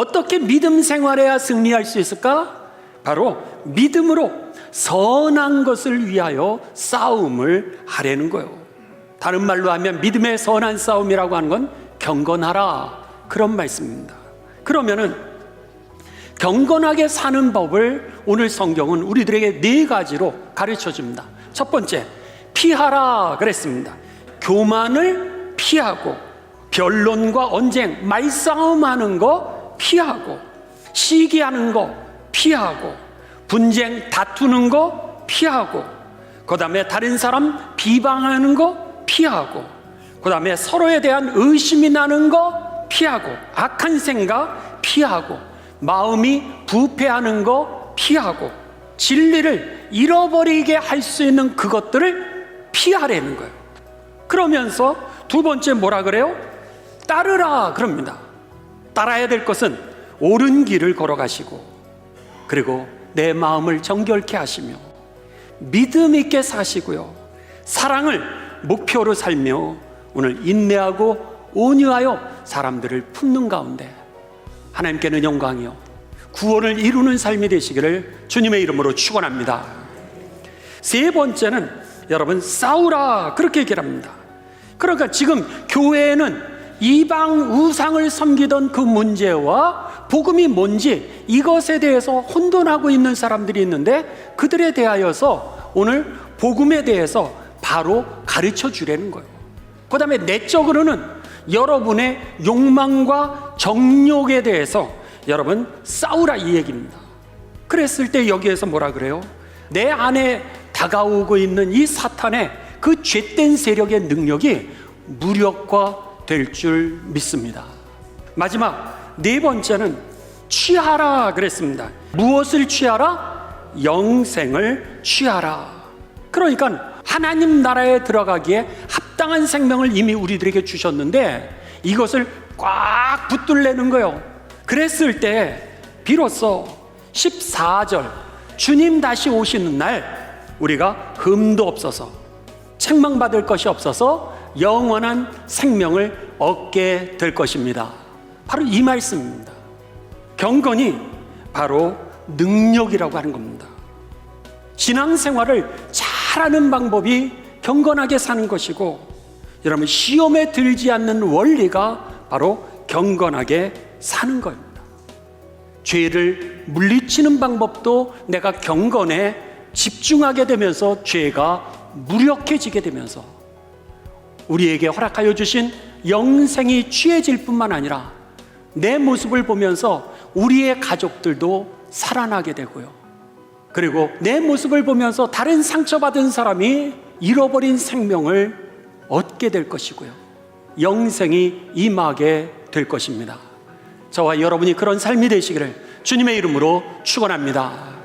어떻게 믿음 생활해야 승리할 수 있을까? 바로 믿음으로 선한 것을 위하여 싸움을 하려는 거예요. 다른 말로 하면 믿음의 선한 싸움이라고 하는 건 경건하라 그런 말씀입니다. 그러면은 경건하게 사는 법을 오늘 성경은 우리들에게 네 가지로 가르쳐 줍니다. 첫 번째, 피하라 그랬습니다. 교만을 피하고 변론과 언쟁, 말싸움하는 거 피하고 시기하는 거 피하고 분쟁 다투는 거 피하고 그 다음에 다른 사람 비방하는 거 피하고 그 다음에 서로에 대한 의심이 나는 거 피하고 악한 생각 피하고 마음이 부패하는 거 피하고 진리를 잃어버리게 할 수 있는 그것들을 피하라는 거예요. 그러면서 두 번째 뭐라 그래요? 따르라 그럽니다. 따라야 될 것은 옳은 길을 걸어가시고 그리고 내 마음을 정결케 하시며 믿음 있게 사시고요. 사랑을 목표로 살며 오늘 인내하고 온유하여 사람들을 품는 가운데 하나님께는 영광이요 구원을 이루는 삶이 되시기를 주님의 이름으로 축원합니다. 세 번째는 여러분 싸우라 그렇게 얘기를 합니다. 그러니까 지금 교회에는 이방 우상을 섬기던 그 문제와 복음이 뭔지 이것에 대해서 혼돈하고 있는 사람들이 있는데 그들에 대하여서 오늘 복음에 대해서 바로 가르쳐 주려는 거예요. 그 다음에 내적으로는 여러분의 욕망과 정욕에 대해서 여러분 싸우라 이 얘기입니다. 그랬을 때 여기에서 뭐라 그래요? 내 안에 다가오고 있는 이 사탄의 그 죄된 세력의 능력이 무력화 될 줄 믿습니다. 마지막 네 번째는 취하라 그랬습니다. 무엇을 취하라? 영생을 취하라. 그러니까 하나님 나라에 들어가기에 합당한 생명을 이미 우리들에게 주셨는데 이것을 꽉 붙들려는 거예요. 그랬을 때 비로소 14절 주님 다시 오시는 날 우리가 흠도 없어서 책망받을 것이 없어서 영원한 생명을 얻게 될 것입니다. 바로 이 말씀입니다. 경건이 바로 능력이라고 하는 겁니다. 신앙생활을 잘하는 방법이 경건하게 사는 것이고 여러분 시험에 들지 않는 원리가 바로 경건하게 사는 겁니다. 죄를 물리치는 방법도 내가 경건에 집중하게 되면서 죄가 무력해지게 되면서 우리에게 허락하여 주신 영생이 취해질 뿐만 아니라 내 모습을 보면서 우리의 가족들도 살아나게 되고요. 그리고 내 모습을 보면서 다른 상처받은 사람이 잃어버린 생명을 얻게 될 것이고요. 영생이 임하게 될 것입니다. 저와 여러분이 그런 삶이 되시기를 주님의 이름으로 축원합니다.